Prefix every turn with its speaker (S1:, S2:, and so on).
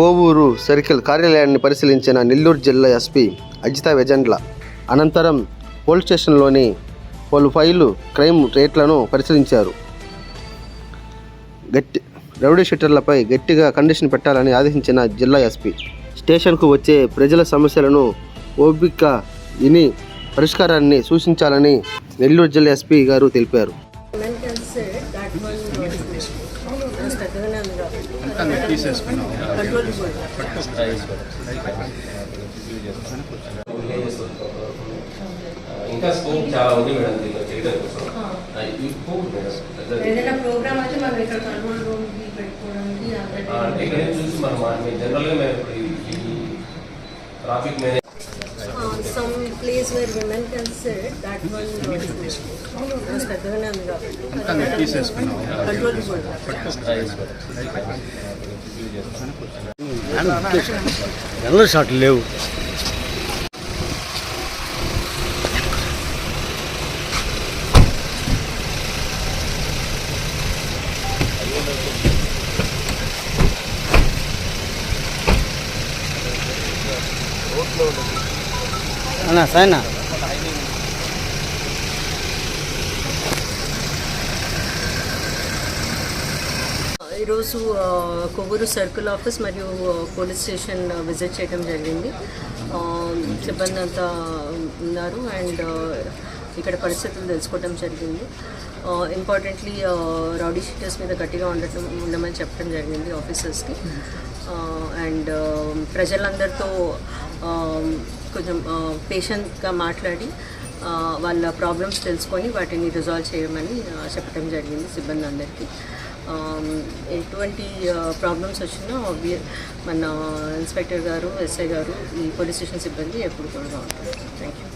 S1: Kovur circle కార్యాలయాన్ని పరిశీలించిన నెల్లూరు జిల్లా ఎస్పీ అజిత వెజండ్ల. అనంతరం పోలీస్ స్టేషన్లోని పలు ఫైలు క్రైమ్ రేట్లను పరిశీలించారు. గట్టి రౌడీ షీటర్లపై గట్టిగా కండిషన్ పెట్టాలని ఆదేశించిన జిల్లా ఎస్పీ. స్టేషన్కు వచ్చే ప్రజల సమస్యలను ఓపిక విని పరిష్కారాన్ని సూచించాలని నెల్లూరు జిల్లా ఎస్పీ గారు తెలిపారు.
S2: ఇంకా స్కోప్ చాలా ఉంది మేడం దీంట్లో చేయడం కోసం ఇప్పుడు
S3: ఏదైనా ప్రోగ్రామ్ అయితే మనం ఇక్కడ కంట్రోల్ రూమ్ పెట్టుకోవడానికి
S2: అంటే ఇక్కడ చూసి మనం జనరల్గా మేము ఇప్పుడు traffic manage
S3: place where women consider that one పెద్దగానే ఉంది కాబట్టి
S4: ఎల్ల షాట్లు లేవు రోడ్లో అన్నా సాయనా
S3: ఈరోజు కొవ్వూరు సర్కిల్ ఆఫీస్ మరియు పోలీస్ స్టేషన్ విజిట్ చేయడం జరిగింది. సిబ్బంది అంతా ఉన్నారు అండ్ ఇక్కడ పరిస్థితులు తెలుసుకోవడం జరిగింది. ఇంపార్టెంట్లీ రౌడీ షీటర్స్ మీద గట్టిగా ఉండటం ఉండమని చెప్పడం జరిగింది ఆఫీసర్స్కి అండ్ ప్రజలందరితో కొంచెం పేషెంట్గా మాట్లాడి వాళ్ళ ప్రాబ్లమ్స్ తెలుసుకొని వాటిని రిజాల్వ్ చేయమని చెప్పడం జరిగింది సిబ్బంది అందరికీ. ఎటువంటి ప్రాబ్లమ్స్ వచ్చినా ఆబ్వియ మన ఇన్స్పెక్టర్ గారు ఎస్ఐ గారు ఈ పోలీస్ స్టేషన్ సిబ్బంది ఎప్పుడు కూడా ఉంటారు థ్యాంక్ యూ